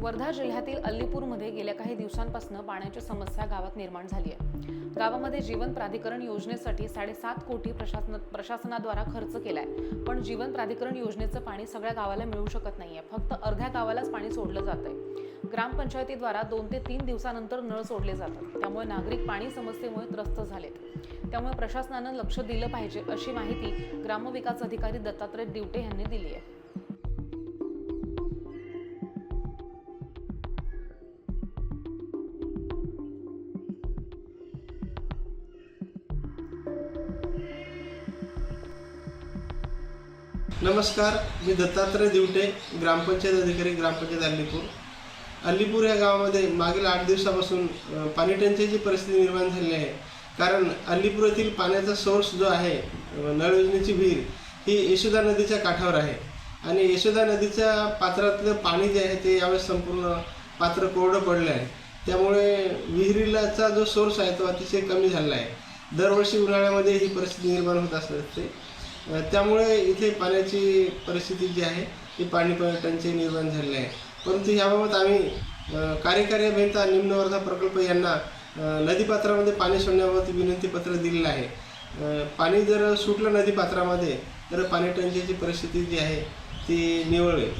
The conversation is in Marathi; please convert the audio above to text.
वर्धा जिल्ह्यातील अल्लीपूरमध्ये गेल्या काही दिवसांपासून पाण्याची समस्या गावात निर्माण झाली आहे. गावामध्ये जीवन प्राधिकरण योजनेसाठी साडेसात कोटी प्रशासन प्रशासनाद्वारा खर्च केलाय. पण जीवन प्राधिकरण योजनेचं पाणी सगळ्या गावाला मिळू शकत नाहीये. फक्त अर्ध्या गावालाच पाणी सोडलं जातंय. ग्रामपंचायतीद्वारा दोन ते तीन दिवसानंतर नळ सोडले जातात. त्यामुळे नागरिक पाणी समस्येमुळे त्रस्त झालेत. त्यामुळे प्रशासनानं लक्ष दिलं पाहिजे अशी माहिती ग्रामविकास अधिकारी दत्तात्रय दिवटे यांनी दिली आहे. नमस्कार मी दत्तात्रय दिवटे ग्रामपंचायत अधिकारी ग्रामपंचायत अल्लीपूर. अल्लीपूर या गावामध्ये मागील आठ दिवसापासून पाणी टंचाईची परिस्थिती निर्माण झालेली आहे. कारण अल्लीपूर येथील पाण्याचा सोर्स जो आहे नळ योजनेची विहीर ही यशोदा नदीच्या काठावर आहे. आणि यशोदा नदीच्या पात्रातलं पाणी जे आहे ते यावेळेस संपूर्ण पात्र कोरडं पडलं आहे. त्यामुळे विहिरीलाचा जो सोर्स आहे तो अतिशय कमी झालेला आहे. दरवर्षी उन्हाळ्यामध्ये ही परिस्थिती निर्माण होत असते. त्यामुळे इथे पाण्याची परिस्थिती जी आहे ती पाणी टंचाई निर्माण झालेली आहे. परंतु याबाबत आम्ही कार्यकारी अभियंता निम्नवर्धा प्रकल्प यांना नदीपात्रामध्ये पाणी सोडण्याबाबत विनंतीपत्र दिलेलं आहे. पाणी जर सुटलं नदीपात्रामध्ये तर पाणी टंचाईची परिस्थिती जी आहे ती निवळेल.